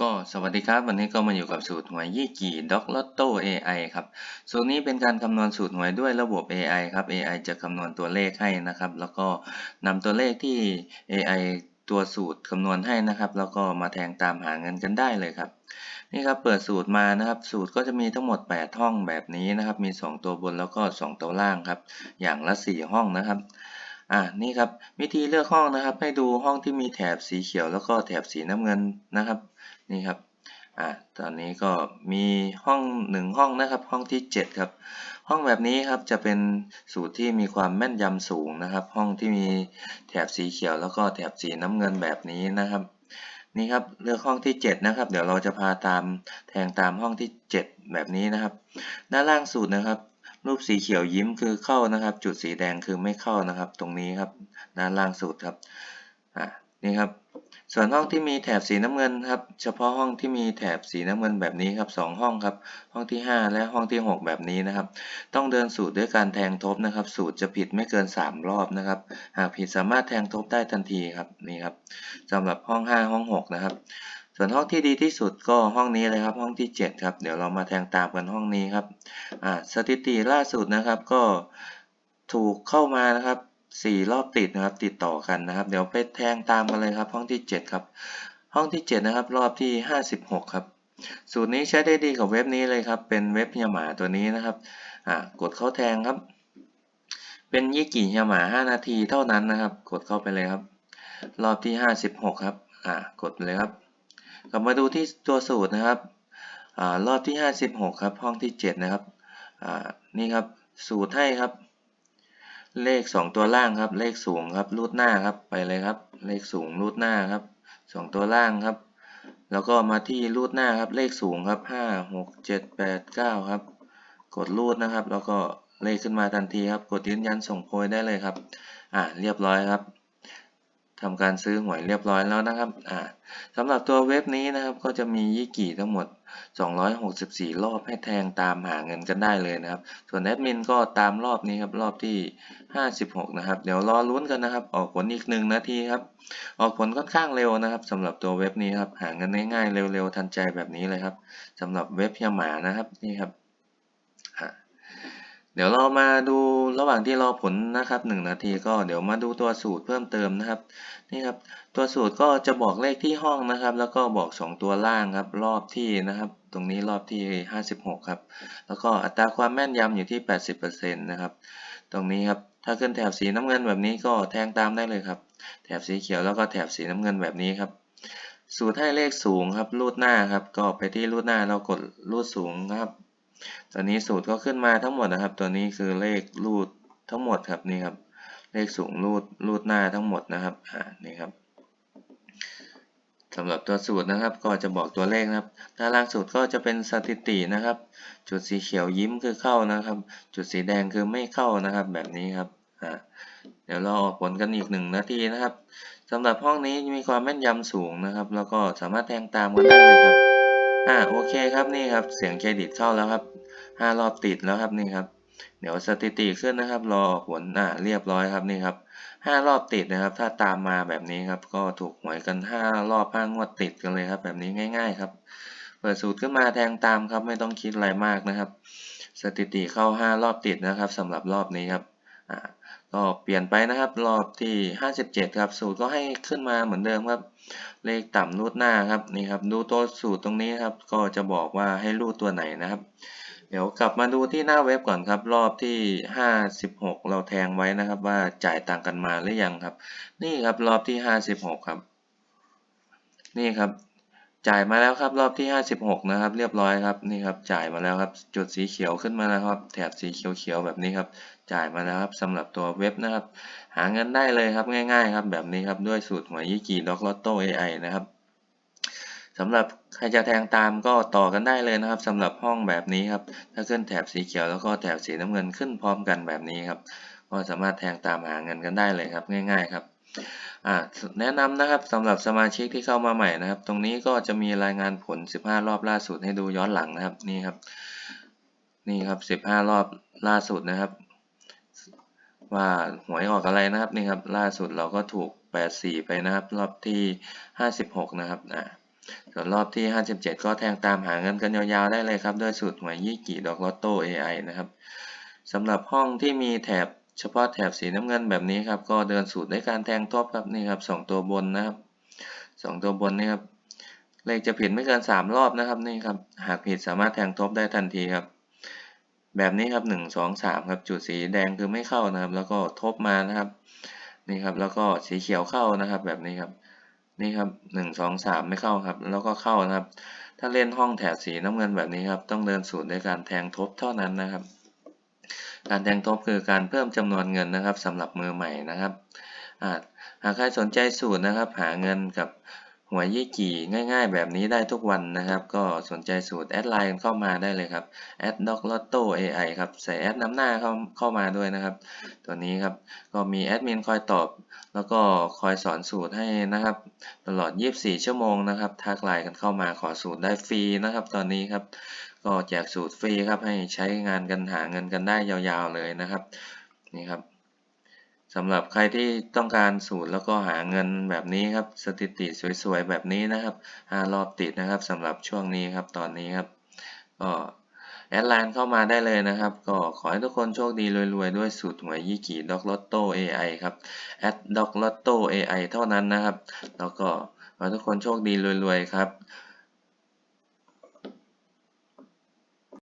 ก็สวัสดีครับวันนี้ก็มาอยู่กับสูตรหวยยี่กี่ด็อกลอตโต้ AI ครับสูตรนี้เป็นการคำนวณสูตรหวยด้วยระบบ AI ครับ AI จะคำนวณตัวเลขให้นะครับ แล้วก็นำตัวเลขที่ AI ตัวสูตรคำนวณให้นะครับ แล้วก็มาแทงตามหาเงินกันได้เลยครับ นี่ครับเปิดสูตรมานะครับ สูตรก็จะมีทั้งหมด 8 ห้องแบบนี้นะครับ มี 2 ตัวบนแล้วก็ 2 ตัวล่างครับ อย่างละ 4 ห้องนะครับอ่านี่ครับวิธีเลือกห้องนะครับ ให้ดูห้องที่มีแถบสีเขียวแล้วก็แถบสีน้ำเงินนะครับ นี่ครับอ่าตอนนี้ก็มีห้องหนึ่งห้องนะครับ ห้องที่ 7 ครับ ห้องแบบนี้ครับจะเป็นสูตรที่มีความแม่นยำสูงนะครับ ห้องที่มีแถบสีเขียวแล้วก็แถบสีน้ำเงินแบบนี้นะครับนี่ครับเลือกห้องที่ 7 นะครับ เดี๋ยวเราจะพาตามแทงตามห้องที่ 7 แบบนี้นะครับ ด้านล่างสูตรนะครับ รูปสีเขียวยิ้มคือเข้านะครับ จุดสีแดงคือไม่เข้านะครับ ตรงนี้ครับ ด้านล่างสูตรครับอ่านี่ครับ ส่วนห้องที่มีแถบสีน้ำเงินครับ เฉพาะห้องที่มีแถบสีน้ำเงินแบบนี้ครับสองห้องครับ ห้องที่ 5 และห้องที่ 6 แบบนี้นะครับ ต้องเดินสูตรด้วยการแทงทบนะครับ สูตรจะผิดไม่เกิน 3 รอบนะครับ หากผิดสามารถแทงทบได้ทันทีครับนี่ครับสำหรับห้อง 5 ห้อง 6 นะครับ ส่วนห้องที่ดีที่สุดก็ห้องนี้เลยครับ ห้องที่ 7 ครับ เดี๋ยวเรามาแทงตามกันห้องนี้ครับสถิติล่าสุดนะครับก็ถูกเข้ามานะครับ สี่รอบติดนะครับ ติดต่อกันนะครับ เดี๋ยวไปแทงตามกันเลยครับ ห้องที่เจ็ดครับ ห้องที่เจ็ดนะครับ รอบที่ห้าสิบหกครับ สูตรนี้ใช้ได้ดีกับเว็บนี้เลยครับ เป็นเว็บเฮียหมาตัวนี้นะครับอ่ากดเข้าแทงครับ เป็นยี่กี่เฮียหมาห้านาทีเท่านั้นนะครับ กดเข้าไปเลยครับ รอบที่ห้าสิบหกครับอ่ากดเลยครับ กลับมาดูที่ตัวสูตรนะครับอ่ารอบที่ห้าสิบหกครับ ห้องที่เจ็ดนะครับอ่านี่ครับ สูตรให้ครับ เลข 2 ตัวล่างครับ เลขสูงครับรูดหน้าครับไปเลยครับ เลขสูงรูดหน้าครับ 2 ตัวล่างครับ แล้วก็มาที่รูดหน้าครับ เลขสูงครับ 5 6 7 8 9 ครับ กดรูดนะครับ แล้วก็เลขขึ้นมาทันทีครับ กดยืนยันส่งโพยได้เลยครับ อ่าเรียบร้อยครับ ทำการซื้อหวยเรียบร้อยแล้วนะครับอ่าสำหรับตัวเว็บนี้นะครับก็จะมียี่กี่ทั้งหมด 264 รอบให้แทงตามหาเงินกันได้เลยนะครับ ส่วนแอดมินก็ตามรอบนี้ครับรอบที่ 56 นะครับ เดี๋ยวรอลุ้นกันนะครับ ออกผลอีกหนึ่งนาทีครับ ออกผลค่อนข้างเร็วนะครับสำหรับตัวเว็บนี้ครับหาเงินง่ายๆเร็วๆทันใจแบบนี้เลยครับสำหรับเว็บเฮียหมานะครับนี่ครับ เดี๋ยวเรามาดูระหว่างที่รอผลนะครับหนึ่งนาทีก็เดี๋ยวมาดูตัวสูตรเพิ่มเติมนะครับนี่ครับตัวสูตรก็จะบอกเลขที่ห้องนะครับ แล้วก็บอก 2 ตัวล่างครับรอบที่นะครับ ตรงนี้รอบที่ 56 ครับ แล้วก็อัตราความแม่นยำอยู่ที่ 80%นะครับตรงนี้ครับถ้าขึ้นแถบสีน้ำเงินแบบนี้ก็แทงตามได้เลยครับ แถบสีเขียวแล้วก็แถบสีน้ำเงินแบบนี้ครับสูตรให้เลขสูงครับรูดหน้าครับก็ไปที่รูดหน้าเรากดรูดสูงครับ ตัวนี้สูตรก็ขึ้นมาทั้งหมดนะครับ ตัวนี้คือเลขรูดทั้งหมดครับนี่ครับ เลขสูงรูดรูดหน้าทั้งหมดนะครับอ่านี่ครับสำหรับตัวสูตรนะครับก็จะบอกตัวเลขนะครับด้านล่างสูตรก็จะเป็นสถิตินะครับ จุดสีเขียวยิ้มคือเข้านะครับ จุดสีแดงคือไม่เข้านะครับ แบบนี้ครับอ่าเดี๋ยวเราออกผลกันอีกหนึ่งนาทีนะครับสำหรับห้องนี้มีความแม่นยำสูงนะครับ แล้วก็สามารถแทงตามกันได้เลยครับ อ่าโอเคครับนี่ครับเสียงเครดิตเข้าแล้วครับห้ารอบติดแล้วครับนี่ครับ เดี๋ยวสถิติขึ้นนะครับ รอผลอ่าเรียบร้อยครับนี่ครับห้ารอบติดนะครับ ถ้าตามมาแบบนี้ครับ ก็ถูกหวยกันห้ารอบห้างวดติดกันเลยครับ แบบนี้ง่าย ๆ ครับ เปิดสูตรขึ้นมาแทงตามครับ ไม่ต้องคิดอะไรมากนะครับ สถิติเข้าห้ารอบติดนะครับสำหรับรอบนี้ครับอ่า ก็เปลี่ยนไปนะครับ รอบที่ 57 ครับ สูตรก็ให้ขึ้นมาเหมือนเดิมครับ เลขต่ำรูดหน้าครับนี่ครับ ดูตัวสูตรตรงนี้ครับ ก็จะบอกว่าให้รูดตัวไหนนะครับ เดี๋ยวกลับมาดูที่หน้าเว็บก่อนครับ รอบที่ 56 เราแทงไว้นะครับ ว่าจ่ายตังกันมาหรือยังครับ นี่ครับรอบที่ 56 ครับ นี่ครับ จ่ายมาแล้วครับรอบที่ 56 นะครับ เรียบร้อยครับนี่ครับจ่ายมาแล้วครับจุดสีเขียวขึ้นมาแล้วครับ แถบสีเขียวๆแบบนี้ครับ จ่ายมาแล้วครับสำหรับตัวเว็บนะครับ หาเงินได้เลยครับง่ายๆครับแบบนี้ครับด้วยสูตรหวยยี่กีล็อกลอตโต้ AI นะครับสำหรับใครจะแทงตามก็ต่อกันได้เลยนะครับสำหรับห้องแบบนี้ครับถ้าขึ้นแถบสีเขียวแล้วก็แถบสีน้ำเงินขึ้นพร้อมกันแบบนี้ครับก็สามารถแทงตามหาเงินกันได้เลยครับง่าย ๆ ครับ แนะนำนะครับสำหรับสมาชิกที่เข้ามาใหม่นะครับ ตรงนี้ก็จะมีรายงานผล 15 รอบล่าสุดให้ดูย้อนหลังนะครับนี่ครับ นี่ครับ 15 รอบล่าสุดนะครับ ว่าหวยออกอะไรนะครับนี่ครับ ล่าสุดเราก็ถูก 84 ไปนะครับ รอบที่ 56 นะครับอ่าส่วนรอบที่ 57 ก็แทงตามหาเงินกันยาวๆได้เลยครับ ด้วยสูตรหวยยี่กี่ดอกลอตโต้ AI นะครับสำหรับห้องที่มีแถบ เฉพาะแถบสีน้ำเงินแบบนี้ครับ ก็เดินสูตรด้วยการแทงทบครับนี่ครับสองตัวบนนะครับสองตัวบนนี่ครับเลขจะผิดไม่เกิน 3 รอบนะครับนี่ครับ หากผิดสามารถแทงทบได้ทันทีครับ แบบนี้ครับ 1 2 3 ครับจุดสีแดงคือไม่เข้านะครับ แล้วก็ทบมานะครับนี่ครับแล้วก็สีเขียวเข้านะครับ แบบนี้ครับนี่ครับหนึ่งสองสามไม่เข้าครับ แล้วก็เข้านะครับ ถ้าเล่นห้องแถบสีน้ำเงินแบบนี้ครับ ต้องเดินสูตรด้วยการแทงทบเท่านั้นนะครับ การแทงทบคือการเพิ่มจำนวนเงินนะครับสำหรับมือใหม่นะครับหากใครสนใจสูตรนะครับ หาเงินกับหวยยี่กี่ง่าย ๆ แบบนี้ได้ทุกวันนะครับ ก็สนใจสูตรแอดไลน์เข้ามาได้เลยครับแอดด็อกลอตโต้ AI ครับใส่แอดน้ำหน้าเข้าเข้ามาด้วยนะครับ ตัวนี้ครับก็มีแอดมินคอยตอบ แล้วก็คอยสอนสูตรให้นะครับ ตลอด 24 ชั่วโมงนะครับทักไลน์กันเข้ามาขอสูตรได้ฟรีนะครับ ตอนนี้ครับ ก็แจกสูตรฟรีครับให้ใช้งานกันหาเงินกันได้ยาวๆเลยนะครับนี่ครับสำหรับใครที่ต้องการสูตรแล้วก็หาเงินแบบนี้ครับสถิติสวยๆแบบนี้นะครับ5รอบติดนะครับสำหรับช่วงนี้ครับตอนนี้ครับก็แอดไลน์เข้ามาได้เลยนะครับ ก็ขอให้ทุกคนโชคดีรวยๆ ด้วยสูตรหวยยี่กี่ด็อกลอตโต้ AI ครับแอดด็อกลอตโต้ AI เท่านั้นนะครับ แล้วก็ขอให้ทุกคนโชคดีรวยๆ ครับ